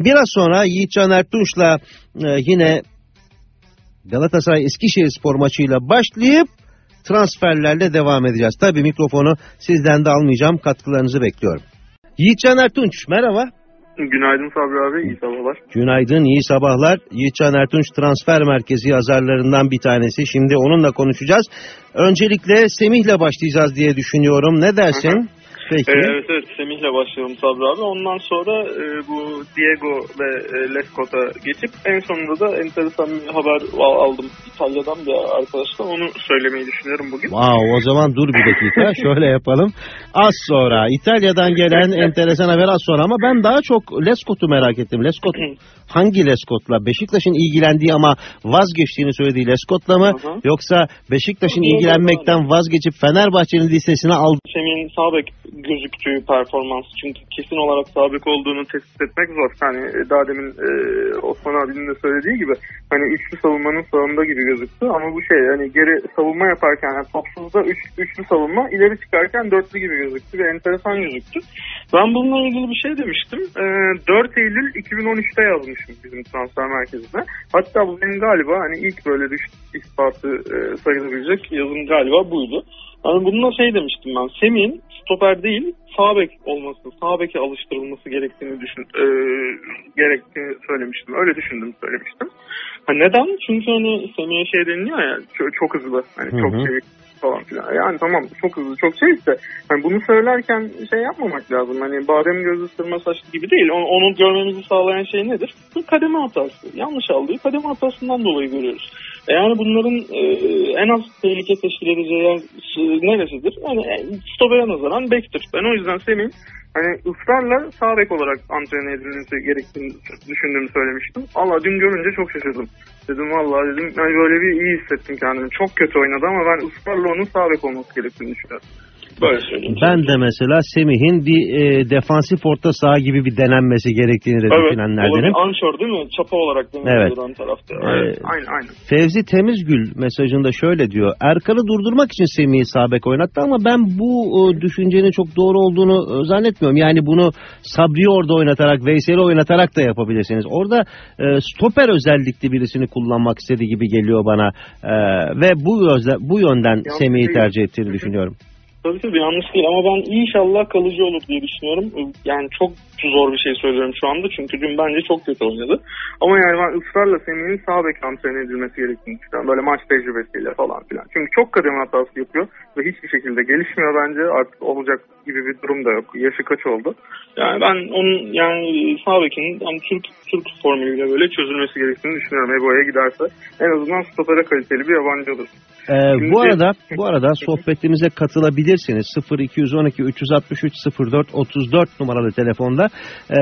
Biraz sonra Yiğitcan Ertunç'la e, yine Galatasaray Eskişehir spor maçıyla başlayıp transferlerle devam edeceğiz. Tabii mikrofonu sizden de almayacağım. Katkılarınızı bekliyorum. Yiğitcan Ertunç merhaba. Günaydın Sabri abi, iyi sabahlar. Günaydın, iyi sabahlar. Yiğitcan Ertunç transfer merkezi yazarlarından bir tanesi. Şimdi onunla konuşacağız. Öncelikle Semih'le başlayacağız diye düşünüyorum. Ne dersin? Peki. Ee, evet evet Semih'le başlayalım Sabri abi. Ondan sonra e, bu Diego ve e, Lescot'a geçip en sonunda da enteresan bir haber al- aldım İtalya'dan bir arkadaştan. Onu söylemeyi düşünüyorum bugün. Wow, o zaman dur bir dakika. Şöyle yapalım. Az sonra İtalya'dan gelen enteresan haber az sonra ama ben daha çok Lescot'u merak ettim. Lescot hangi Lescot'la? Beşiktaş'ın ilgilendiği ama vazgeçtiğini söylediği Lescot'la mı? Hı. Yoksa Beşiktaş'ın ilgilenmekten vazgeçip Fenerbahçe'nin listesine aldı. Semih'in sağ bek gözüktüğü performans. Çünkü kesin olarak sağ bek olduğunu tespit etmek zor. Hani e, daha demin e, Osman abinin de söylediği gibi hani üçlü savunmanın sağında gibi gözüktü. Ama bu şey hani geri savunma yaparken yani topsuzda üç, üçlü savunma ileri çıkarken dörtlü gibi gözüktü ve enteresan gözüktü. Ben bununla ilgili bir şey demiştim. E, 4 Eylül 2013'te yazmışım bizim transfer merkezine. Hatta bu benim galiba hani ilk böyle düş ispatı e, sayılabilecek yazım galiba buydu. Hani bununla şey demiştim ben. Semih'in stoper değil sağ bek olması, sağ beke alıştırılması gerektiğini düşün, e, gerektiğini söylemiştim. Öyle düşündüm söylemiştim. Ha neden? Çünkü hani Semih'e şey deniliyor ya çok, çok hızlı. Hani çok çevik falan filan. Yani tamam çok hızlı çok şey ise hani bunu söylerken şey yapmamak lazım. Hani badem gözü sırma saçlı gibi değil. Onu, onu görmemizi sağlayan şey nedir? Bu kademe hatası. Yanlış aldığı kademe hatasından dolayı görüyoruz. Yani bunların e, en az tehlike teşkil edeceği yer neresidir? Yani e, stopere nazaran bektir. Ben o yüzden Semih'in hani ısrarla sağ bek olarak antrenör edilmesi gerektiğini düşündüğümü söylemiştim. Allah dün görünce çok şaşırdım. Dedim vallahi dedim yani böyle bir iyi hissettim kendimi. Çok kötü oynadı ama ben ısrarla onun sağ bek olması gerektiğini düşünüyorum. Böyle söyleyeyim. Ben de mesela Semih'in bir e, defansif orta saha gibi bir denenmesi gerektiğini de Evet, düşünenlerdenim. olabilir. Anşor değil mi? Çapa olarak Evet. deniyor ön tarafta. Evet, Ee, aynen aynen. Fevzi Temizgül mesajında şöyle diyor. Erkan'ı durdurmak için Semih'i sağ bek oynattı ama ben bu e, düşüncenin çok doğru olduğunu e, zannetmiyorum. Yani bunu Sabri'yi orada oynatarak, Veysel'i oynatarak da yapabilirsiniz. Orada e, stoper özellikli birisini kullanmak istediği gibi geliyor bana. E, ve bu özle- bu yönden Semih'i tercih ettiğini düşünüyorum. Tabii tabii yanlış değil ama ben inşallah kalıcı olur diye düşünüyorum. Yani çok zor bir şey söylüyorum şu anda çünkü dün bence çok kötü oynadı. Ama yani ben ısrarla Semih'in sağ bek antrenör edilmesi gerektiğini düşünüyorum. Böyle maç tecrübesiyle falan filan. Çünkü çok kademe hatası yapıyor ve hiçbir şekilde gelişmiyor bence. Artık olacak gibi bir durum da yok. Yaşı kaç oldu? Yani ben onun yani sağ bekinin yani Türk Türk formülüyle böyle çözülmesi gerektiğini düşünüyorum. Ebo'ya giderse en azından stopere kaliteli bir yabancı olur. Ee, bu arada bu arada sohbetimize katılabilirsiniz. 0212 363 04 34 numaralı telefonda. Ee,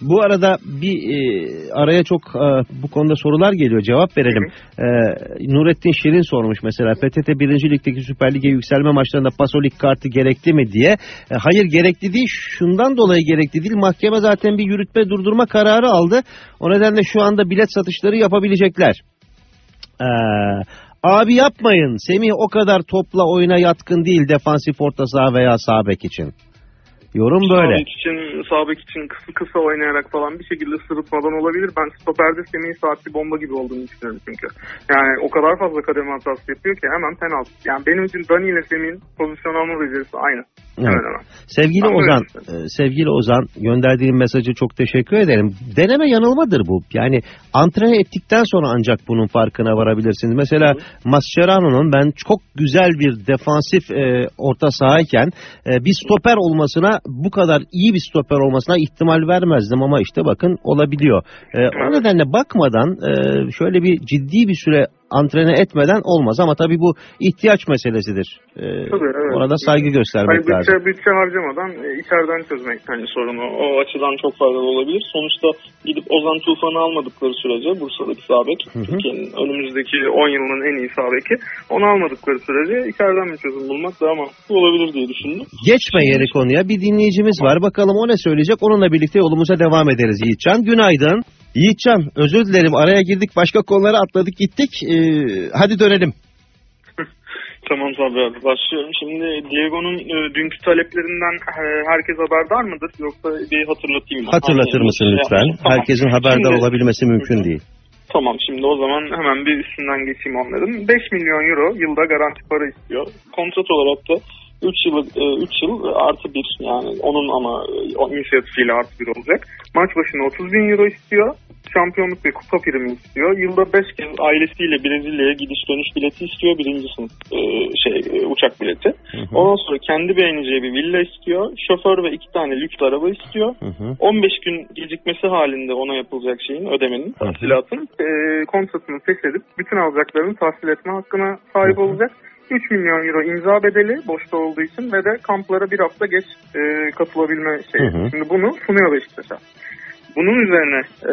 bu arada bir e, araya çok e, bu konuda sorular geliyor. Cevap verelim. Ee, Nurettin Şirin sormuş mesela PTT 1. Lig'deki Süper Lig'e yükselme maçlarında pasolik kartı gerekli mi diye. E, hayır gerekli değil. Şundan dolayı gerekli değil. Mahkeme zaten bir yürütme durdurma kararı aldı. O nedenle şu anda bilet satışları yapabilecekler. Ee, abi yapmayın. Semih o kadar topla oyuna yatkın değil defansif orta saha veya sağ bek için. Yorum böyle. Sağ bek için, sağ bek için kısa kısa oynayarak falan bir şekilde sırıtmadan olabilir. Ben stoperde Semih'in saatli bomba gibi olduğunu düşünüyorum çünkü. Yani o kadar fazla kademe hatası yapıyor ki hemen penaltı. Yani benim için Dani ile Semih'in pozisyon alma becerisi aynı. Evet. Sevgili böyle Ozan, e, sevgili Ozan gönderdiğin mesajı çok teşekkür ederim. Deneme yanılmadır bu. Yani antrenör ettikten sonra ancak bunun farkına varabilirsiniz. Mesela Mascherano'nun ben çok güzel bir defansif e, orta sahayken e, bir stoper olmasına bu kadar iyi bir stoper olmasına ihtimal vermezdim ama işte bakın olabiliyor. E, o nedenle bakmadan e, şöyle bir ciddi bir süre antrene etmeden olmaz ama tabii bu ihtiyaç meselesidir. E, Tabii, evet. Orada saygı göstermek Hani bütçe, lazım. bütçe harcamadan e, içeriden çözmek hani sorunu. O açıdan çok faydalı olabilir. Sonuçta gidip Ozan Tufan'ı almadıkları sürece Bursa'daki sağ bek, Hı hı. Türkiye'nin önümüzdeki 10 yılının en iyi sağ beki onu almadıkları sürece içeriden bir çözüm bulmak daha mantıklı olabilir diye düşündüm. Geçme yeri konuya bir dinleyicimiz var. Bakalım o ne söyleyecek. Onunla birlikte yolumuza devam ederiz Yiğitcan. Günaydın. Yiğitcan özür dilerim araya girdik başka konulara atladık gittik. Ee, hadi dönelim. Tamam Sabri abi başlıyorum. Şimdi Diego'nun e, dünkü taleplerinden e, herkes haberdar mıdır? Yoksa bir hatırlatayım mı? Hatırlatır mısın lütfen? Tamam. Herkesin haberdar Şimdi- olabilmesi mümkün değil. Tamam şimdi o zaman hemen bir üstünden geçeyim onların. 5 milyon euro yılda garanti para istiyor. Kontrat olarak da 3 yıl, 3 yıl artı 1 yani onun ama e, o inisiyatifiyle artı 1 olacak. Maç başına 30 bin euro istiyor. Şampiyonluk ve kupa primi istiyor. Yılda 5 kez ailesiyle Brezilya'ya gidiş dönüş bileti istiyor. Birinci sınıf e, şey e, uçak bileti. Hı hı. Ondan sonra kendi beğeneceği bir villa istiyor. Şoför ve iki tane lüks araba istiyor. Hı hı. 15 gün gecikmesi halinde ona yapılacak şeyin ödemenin, tahsilatın e, kontratını feshedip bütün alacaklarını tahsil etme hakkına sahip Hı hı. olacak. 3 milyon euro imza bedeli boşta olduğu için ve de kamplara bir hafta geç e, katılabilme şeyi. Hı hı. Şimdi bunu sunuyor Beşiktaş'a. Bunun üzerine e,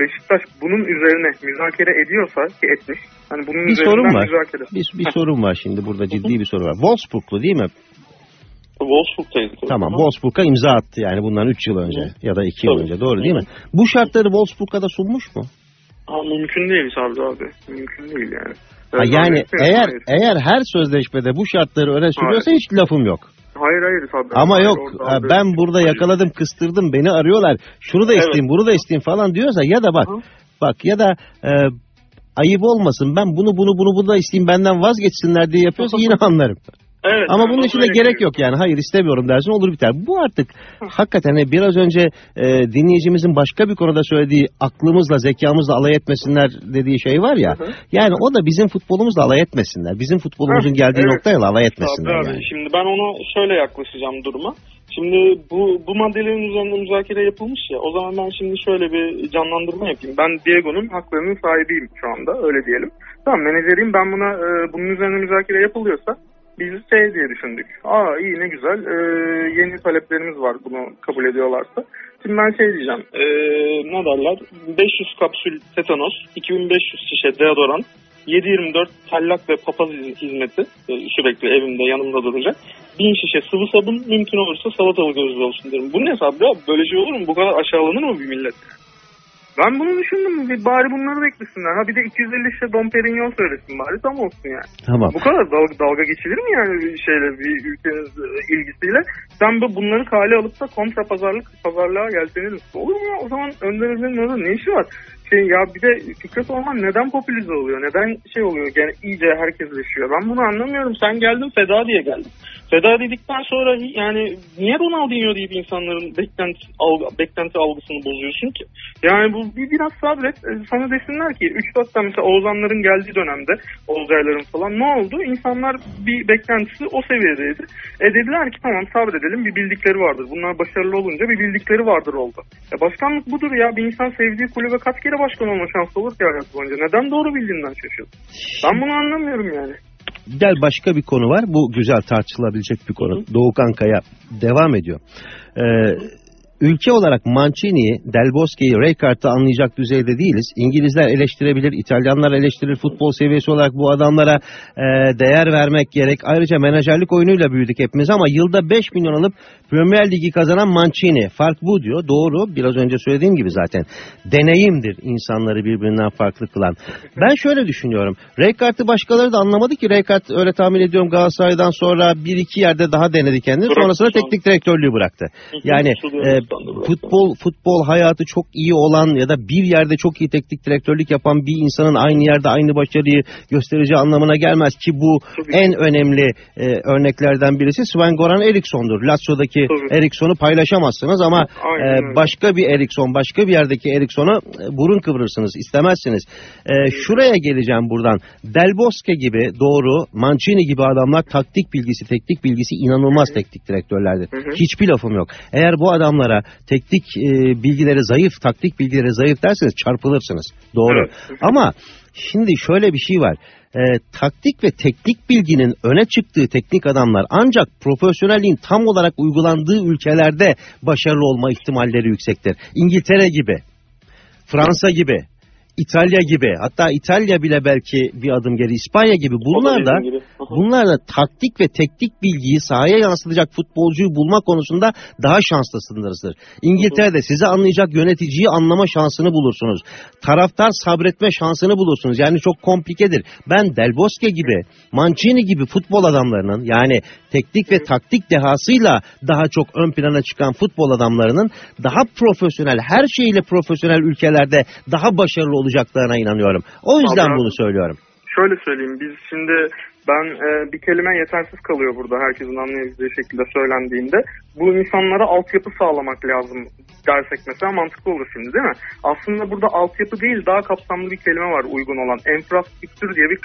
Beşiktaş bunun üzerine müzakere ediyorsa ki etmiş. Hani bunun Bir sorun var. müzakere. Bir, bir sorun var şimdi burada ciddi bir soru var. Wolfsburglu değil mi? Wolfsburg'taydı. Tamam Wolfsburg'a imza attı yani bundan 3 yıl önce ya da 2 yıl Tabii. önce doğru değil mi? Bu şartları Wolfsburg'a da sunmuş mu? Ha, mümkün değil Sabri abi. Mümkün değil yani. Ha, yani zannetmiyorum, eğer hayır. eğer her sözleşmede bu şartları öne sürüyorsa hiç lafım yok. Hayır hayır Sabri. Ama Hayır, yok ha, ben burada Hayır. yakaladım kıstırdım beni arıyorlar. Şunu da Evet. isteyeyim bunu da isteyeyim falan diyorsa ya da bak Hı. bak ya da e, ayıp olmasın ben bunu bunu bunu bunu da isteyeyim benden vazgeçsinler diye yapıyorsa yine anlarım. Evet, Ama bunun o için de öyle gerek yok yani. Hayır istemiyorum dersin olur biter. Bu artık hakikaten hani biraz önce e, dinleyicimizin başka bir konuda söylediği aklımızla zekamızla alay etmesinler dediği şey var ya. Hı hı. Yani o da bizim futbolumuzla alay etmesinler. Bizim futbolumuzun Heh, geldiği evet. noktayla alay etmesinler abi, yani. Şimdi ben ona şöyle yaklaşacağım duruma. Şimdi bu bu maddelerin üzerinde müzakere yapılmış ya. O zaman ben şimdi şöyle bir canlandırma yapayım. Ben Diego'nun haklarının sahibiyim şu anda öyle diyelim. Tamam menajeriyim ben buna e, bunun üzerine müzakere yapılıyorsa biz şey diye düşündük. Aa iyi ne güzel e, yeni taleplerimiz var bunu kabul ediyorlarsa. Şimdi ben şey diyeceğim. E, ne derler? 500 kapsül tetanos, 2500 şişe deodorant, 7-24 tallak ve papaz hizmeti e, sürekli evimde yanımda duracak. 1000 şişe sıvı sabun mümkün olursa salatalı gözlü olsun derim. Bu ne Sabri abi? Böyle şey olur mu? Bu kadar aşağılanır mı bir millet? Ben bunu düşündüm. Bir bari bunları da eklesinler. Ha bir de 250 şişe Dom Perignon söylesin bari tam olsun yani. Tamam. Bu kadar dalga, dalga geçilir mi yani bir şeyle bir ülkenin e, ilgisiyle? Sen bu bunları kale alıp da kontra pazarlık pazarlığa yeltenir? Olur mu ya? O zaman Önder Özel'in orada ne işi var? Şey ya bir de Fikret Orman neden popülize oluyor? Neden şey oluyor? Yani iyice herkesleşiyor. Ben bunu anlamıyorum. Sen geldin feda diye geldin. Feda dedikten sonra yani niye Ronaldinho deyip insanların beklenti, algı, beklenti algısını bozuyorsun ki? Yani bu bir biraz sabret. E, Sana desinler ki 3-4 tane mesela Oğuzhanların geldiği dönemde Oğuzayların falan ne oldu? İnsanlar bir beklentisi o seviyedeydi. E dediler ki tamam sabredelim bir bildikleri vardır. Bunlar başarılı olunca bir bildikleri vardır oldu. E başkanlık budur ya. Bir insan sevdiği kulübe kaç kere başkan olma şansı olur ki hayatı boyunca? Neden doğru bildiğinden şaşıyorsun? Ben bunu anlamıyorum yani. Gel başka bir konu var. Bu güzel tartışılabilecek bir konu. Doğukan Kaya devam ediyor. Ee, ülke olarak Mancini'yi, Del Bosque'yi, Rijkaard'ı anlayacak düzeyde değiliz. İngilizler eleştirebilir, İtalyanlar eleştirir. Futbol seviyesi olarak bu adamlara e, değer vermek gerek. Ayrıca menajerlik oyunuyla büyüdük hepimiz ama yılda 5 milyon alıp Premier Ligi kazanan Mancini. Fark bu diyor. Doğru. Biraz önce söylediğim gibi zaten. Deneyimdir insanları birbirinden farklı kılan. Ben şöyle düşünüyorum. Rijkaard'ı başkaları da anlamadı ki. Rijkaard öyle tahmin ediyorum Galatasaray'dan sonra bir iki yerde daha denedi kendini. Sonrasında sonra. teknik direktörlüğü bıraktı. Yani e, futbol futbol hayatı çok iyi olan ya da bir yerde çok iyi teknik direktörlük yapan bir insanın aynı yerde aynı başarıyı göstereceği anlamına gelmez ki bu Tabii. en önemli e, örneklerden birisi Sven Goran Eriksson'dur. Lazio'daki. Eriksson'u paylaşamazsınız ama Aynen e, başka bir Eriksson, başka bir yerdeki Eriksson'a e, burun kıvırırsınız, istemezsiniz. E, şuraya geleceğim buradan. Del Bosque gibi doğru, Mancini gibi adamlar taktik bilgisi, teknik bilgisi inanılmaz teknik direktörlerdir. Hı hı. Hiçbir lafım yok. Eğer bu adamlara teknik e, bilgileri zayıf, taktik bilgileri zayıf derseniz çarpılırsınız. Doğru. Evet. Ama şimdi şöyle bir şey var. E, taktik ve teknik bilginin öne çıktığı teknik adamlar ancak profesyonelliğin tam olarak uygulandığı ülkelerde başarılı olma ihtimalleri yüksektir. İngiltere gibi, Fransa gibi, İtalya gibi hatta İtalya bile belki bir adım geri İspanya gibi bunlar da Gibi. Bunlar da taktik ve teknik bilgiyi sahaya yansıtacak futbolcuyu bulma konusunda daha şanslısınızdır. İngiltere'de sizi anlayacak yöneticiyi anlama şansını bulursunuz. Taraftar sabretme şansını bulursunuz. Yani çok komplikedir. Ben Del Bosque gibi, Mancini gibi futbol adamlarının yani teknik ve taktik dehasıyla daha çok ön plana çıkan futbol adamlarının daha profesyonel, her şeyiyle profesyonel ülkelerde daha başarılı olacaklarına inanıyorum. O yüzden Vallahi- bunu söylüyorum. Şöyle söyleyeyim biz şimdi ben e, bir kelime yetersiz kalıyor burada herkesin anlayabileceği şekilde söylendiğinde. Bu insanlara altyapı sağlamak lazım dersek mesela mantıklı olur şimdi değil mi? Aslında burada altyapı değil daha kapsamlı bir kelime var uygun olan. Enfrastrüktür diye bir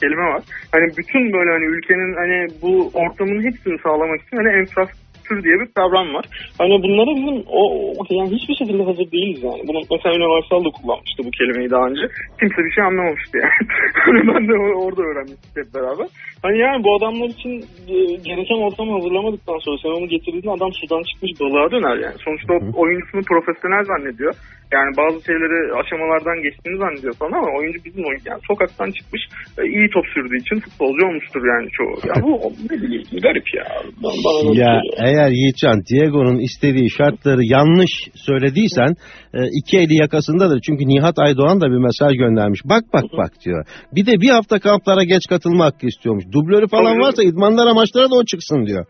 kelime var. Hani bütün böyle hani ülkenin hani bu ortamın hepsini sağlamak için hani enfrastrüktür diye bir kavram var. Hani bunlara bizim o yani hiçbir şekilde hazır değiliz yani. Bunu mesela Universal da kullanmıştı bu kelimeyi daha önce. Kimse bir şey anlamamıştı yani. Hani ben de orada öğrenmiştik hep beraber. Hani yani bu adamlar için e, gereken ortamı hazırlamadıktan sonra sen onu getirdiğinde adam sudan çıkmış balığa döner yani. Sonuçta o oyuncusunu profesyonel zannediyor. Yani bazı şeyleri aşamalardan geçtiğini zannediyor falan ama oyuncu bizim oyuncu. Yani sokaktan çıkmış e, iyi top sürdüğü için futbolcu olmuştur yani çoğu. Ya bu ne bileyim garip ya. Bana, bana Ya geliyor. Eğer Yiğitcan Diego'nun istediği şartları yanlış söylediysen e, iki eli yakasındadır. Çünkü Nihat Aydoğan da bir mesaj göndermiş. Bak bak bak diyor. Bir de bir hafta kamplara geç katılma hakkı istiyormuş. Dublörü falan varsa idmanlar amaçlara da o çıksın diyor.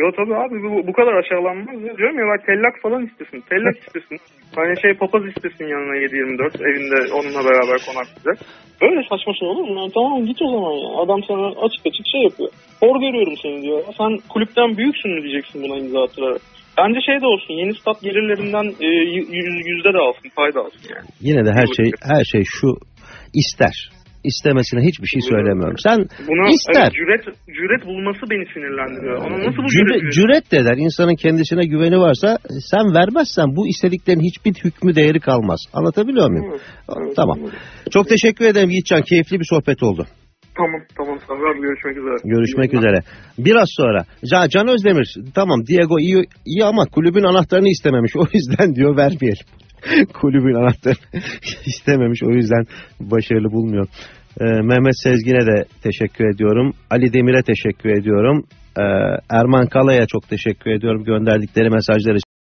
Yo tabii abi bu, bu kadar aşağılanmaz ya. Diyorum ya bak tellak falan istesin. Tellak istesin. Hani şey papaz istesin yanına 7-24 evinde onunla beraber konaklayacak. Böyle saçma şey olur mu? Yani tamam git o zaman ya. Adam sana açık açık şey yapıyor. Hor görüyorum seni diyor. Sen kulüpten büyüksün mü diyeceksin buna imza attırarak. Bence şey de olsun yeni stat gelirlerinden e, yüzde de alsın fayda alsın yani. Yine de her şey her şey şu ister. İstemesine hiçbir şey söylemiyorum. Sen Buna ister. evet, cüret, cüret bulması beni sinirlendiriyor. Ona nasıl bu Cüre- cüret? cüret de der. İnsanın kendisine güveni varsa sen vermezsen bu istediklerin hiçbir hükmü değeri kalmaz. Anlatabiliyor muyum? Evet, evet, Tamam. evet. Çok teşekkür ederim Yiğitcan. Keyifli bir sohbet oldu. Tamam tamam Sabri abi görüşmek üzere. Görüşmek üzere. Biraz sonra Can, Can Özdemir tamam Diego iyi, iyi ama kulübün anahtarını istememiş. O yüzden diyor vermeyelim. kulübün anahtarını istememiş. O yüzden başarılı bulmuyor. Ee, Mehmet Sezgin'e de teşekkür ediyorum. Ali Demir'e teşekkür ediyorum. Ee, Erman Kala'ya çok teşekkür ediyorum gönderdikleri mesajlar için.